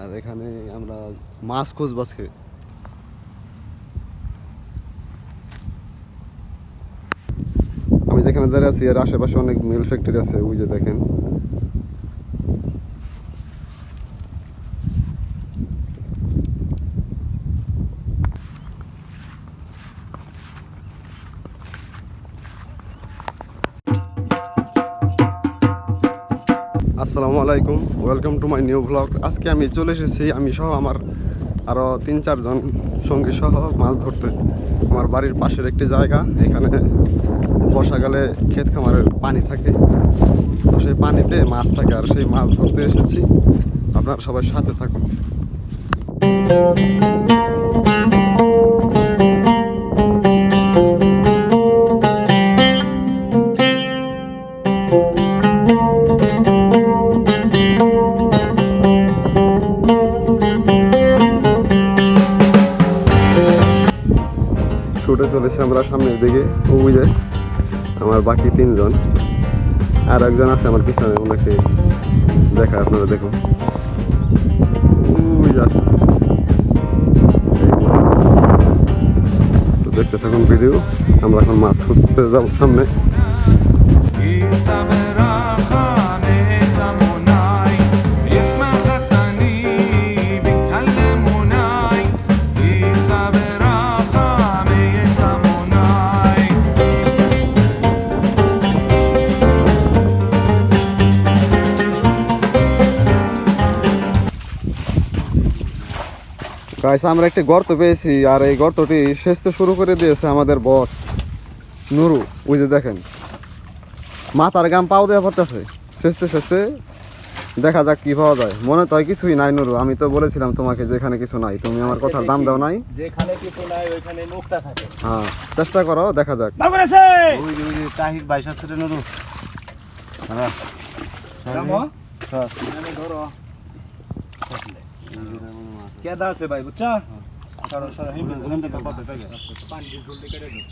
আর এখানে আমরা মাছ খুঁজবো আজকে। আমি যেখানে দাঁড়িয়ে আছি, এর আশেপাশে অনেক মিল ফ্যাক্টরি আছে, ওই যে দেখেন। আসসালামু আলাইকুম। Welcome to my new blog আজকে আমি চলে এসেছি, আমি সহ আমার আরও তিন চারজন সঙ্গী সহ মাছ ধরতে। আমার বাড়ির পাশের একটি জায়গা, এখানে বর্ষাকালে ক্ষেত খামারের পানি থাকে। তো সেই পানিতে মাছ থাকে আর সেই মাছ ধরতে এসেছি। আপনারা সবাই সাথে থাকুন। ছুটে চলেছে আমরা সামনের দিকে, ওই যে আমার বাকি তিনজন। আর একজন আছে আমার পিছনে, ওনাকে দেখা আপনারা দেখুন। দেখতে থাকুন ভিডিও, আমরা এখন মাছ খুঁজতে যাব সামনে। গাইস আমরা একটি গর্ত পেয়েছি আর এই গর্তটি সেচতে শুরু করে দিয়েছে আমাদের বস নুরু। ওই যে দেখেন মাথার গাম পাও দেওয়া পড়তেছে। সেচতে সেচতে দেখা যাক কি পাওয়া যায়। মনে তো হয় কিছুই নাই নুরু আমি তো বলেছিলাম তোমাকে যেখানে কিছু নাই তুমি আমার কথার দাম দাও নাই। যেখানে কিছু নাই ওইখানে মুক্তা থাকে। হ্যাঁ চেষ্টা করো দেখা যাক। ওই যে ওই যে তাহির বাইশ আছে নুরু। হ্যাঁ। ধরো। কেদা আছে ভাই বুঝছা সারা সারা হিম ওখান থেকে কত টাকা পানি জলদি কেটে দাও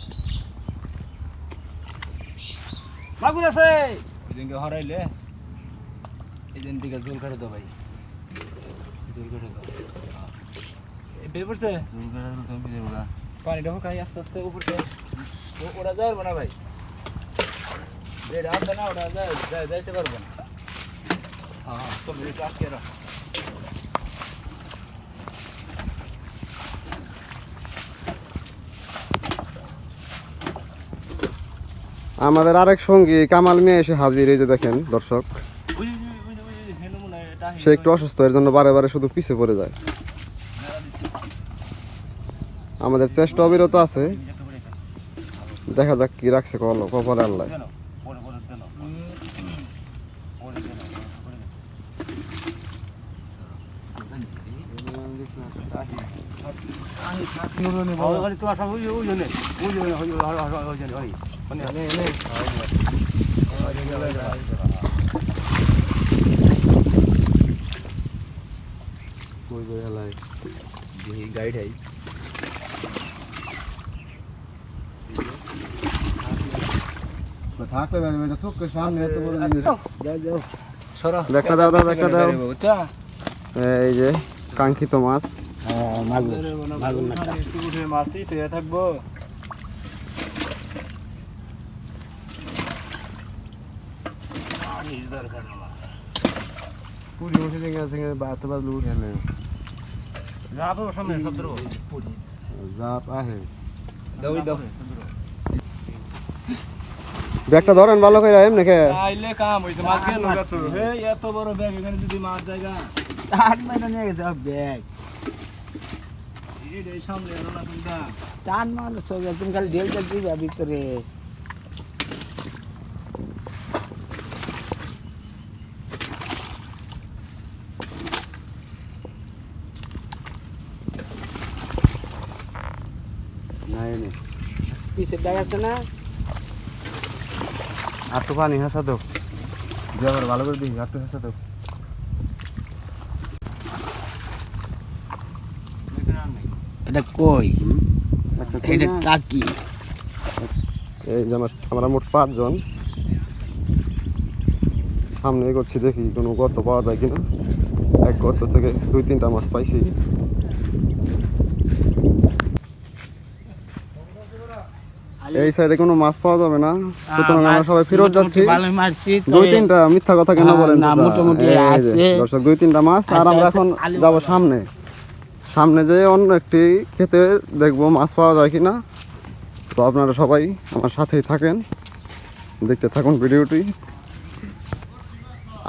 মাগুর আছে এদিকে হরাইলে এদিন দিকে জল কেটে দাও ভাই জল কেটে দাও এ বেপরছে পানিটা হোকাই আস্তে আস্তে উপরে ও- ওরা যায় না ভাই এটা আসবে না ওরা যায় যায়- যাইতে পারবে না হ্যাঁ হ্যাঁ তো মিনিট আটকে রাখ আমাদের আরেক সঙ্গী কামাল মিয়া এসে হাজির, এই যে দেখেন দর্শক। সে একটু অসুস্থ, এর জন্য বারে বারে শুধু পিছিয়ে পড়ে যায়। আমাদের চেষ্টা অবিরত আছে। দেখা যাক কি রাখছে কপালে আল্লাহ। গাইড है থাকলে এটা চোখের সামনে এত বড় জিনিস সরা। দেখা দাও দাও দেখা দাও। এই যে কাঙ্ক্ষিত মাছ। মাগুর না উঠে মাছই তো থাকব পুরি উঠে দেখে আছে বাত বাত লুট হেলে যাব সামনে সদর জাপ আহে দাও দাও ব্যাগটা ধরেন ভালো করে এমনি কে আইলে কাম হইছে মাছ গেল তো হে এত বড় ব্যাগ এখানে যদি মাছ জায়গা। আট মাইনা নিয়ে গেছে ব্যাগ এই সামনে এলো না কোনটা টান সব তুমি খালি ঢেলটা দিবা ভিতরে আর তো। পানি হাসা দিয়ে ভালো করে দিই আর তো হাসা দাও এটা কই? এটা কই টাকি। এই যে আমরা মোট পাঁচজন। সামনে এগোচ্ছি দেখি কোনো গর্ত পাওয়া যায় কিনা। এক গর্ত থেকে দুই তিনটা মাছ পাইছি। এই সাইডে কোনো মাছ পাওয়া যাবে না। সুতরাং আমরা সবাই ফেরত যাচ্ছি। দুই তিনটা মিথ্যা কথা কেন বলেন। দর্শক দুই তিনটা মাছ আর আচ্ছা, আমরা আচ্ছা, এখন যাব সামনে। সামনে যেয়ে অন্য একটি খেতে দেখব মাছ পাওয়া যায় কিনা। তো আপনারা সবাই আমার সাথেই থাকেন। দেখতে থাকুন ভিডিওটি।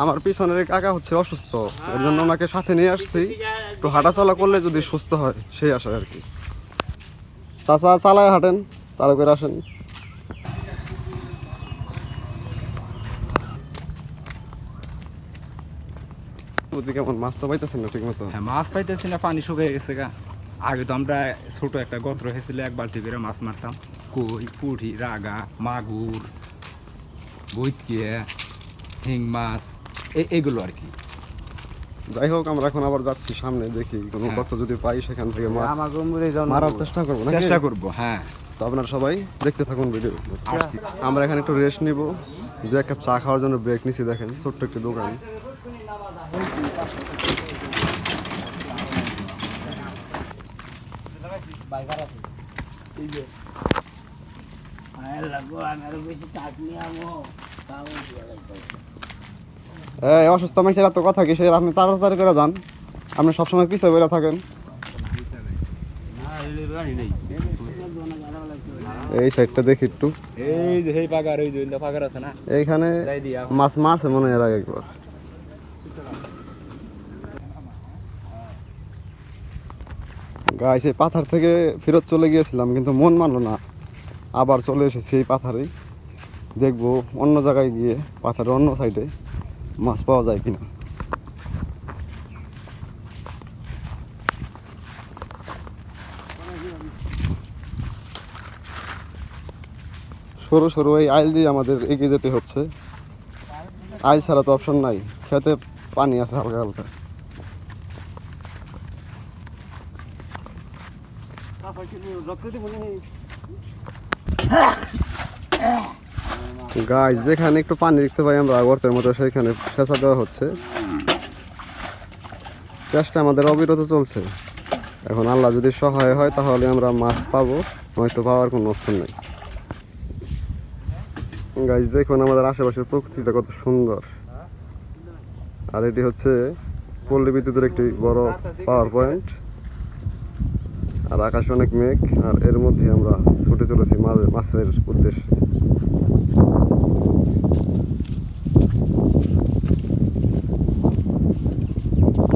আমার পিছনের কাকা হচ্ছে অসুস্থ। এর জন্য ওনাকে সাথে নিয়ে আসছি। একটু হাঁটাচলা করলে যদি সুস্থ হয়, সেই আশায় আর কি। চাচা, চালায় হাঁটেন চালু করে আসেন। কেমন? মাছ তো পাইতেছেন না ঠিক মতো হ্যাঁ মাছ পাইতেছি না পানি শুকিয়ে গেছে গা। আগে তো আমরা ছোট একটা গত্র হয়েছিল এক বালতি করে মাছ মারতাম। কই পুঁটি রাগা মাগুর বৈতকিয়ে হিং মাছ এই এগুলো আর কি। যাই হোক আমরা এখন আবার যাচ্ছি সামনে দেখি কোনো হ্যাঁ। গর্ত যদি পাই সেখান থেকে মাছ আমার গম্বুরে মারার চেষ্টা করব চেষ্টা করব হ্যাঁ। তো আপনারা সবাই দেখতে থাকুন ভিডিও। আমরা এখানে একটু রেস্ট নিব। দু এক কাপ চা খাওয়ার জন্য ব্রেক নিছি দেখেন ছোট্ট একটি দোকান। এই অসুস্থ মানুষের এত কথা কি সে আপনি তাড়াতাড়ি করে যান। আপনি সবসময় পিছিয়ে বেরো থাকেন। এই সাইডটা দেখি একটু। এই যে এই পাগার ওই যে পাগার আছে না? এইখানে মাছ মারছে মনে হয় এর আগে একবার। গাই সেই পাথার থেকে ফেরত চলে গিয়েছিলাম, কিন্তু মন মানলো না। আবার চলে এসেছি এই পাথারেই। দেখব অন্য জায়গায় গিয়ে পাথারের অন্য সাইডে মাছ পাওয়া যায় কিনা। সরু সরু এই আইল দিয়ে আমাদের এগিয়ে যেতে হচ্ছে। আইল ছাড়া তো অপশন নাই, খেতে পানি আছে হালকা হালকা। গাছ যেখানে একটু পানি দেখতে পাই আমরা, গর্তের মতো সেখানে সেচা দেওয়া হচ্ছে। চেষ্টা আমাদের অবিরত চলছে। এখন আল্লাহ যদি সহায় হয়, তাহলে আমরা মাছ পাবো। নয়তো পাওয়ার কোনো অপশন নেই। গাছ দেখুন আমাদের আশেপাশের প্রকৃতিটা কত সুন্দর। আর এটি হচ্ছে পল্লী বিদ্যুতের একটি বড় পাওয়ার পয়েন্ট আর আকাশে অনেক মেঘ, আর এর মধ্যে আমরা ছুটে চলেছি মাছ- মাছের উদ্দেশ্যে।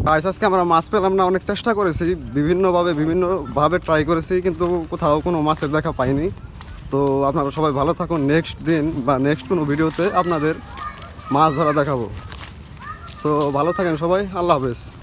আজ আজকে আমরা মাছ পেলাম না, অনেক চেষ্টা করেছি, বিভিন্নভাবে বিভিন্নভাবে ট্রাই করেছি, কিন্তু কোথাও কোনো মাছের দেখা পাইনি। তো আপনারা সবাই ভালো থাকুন নেক্সট দিন বা নেক্সট কোনো ভিডিওতে আপনাদের মাছ ধরা দেখাবো। সো ভালো থাকেন সবাই, আল্লাহ হাফেজ।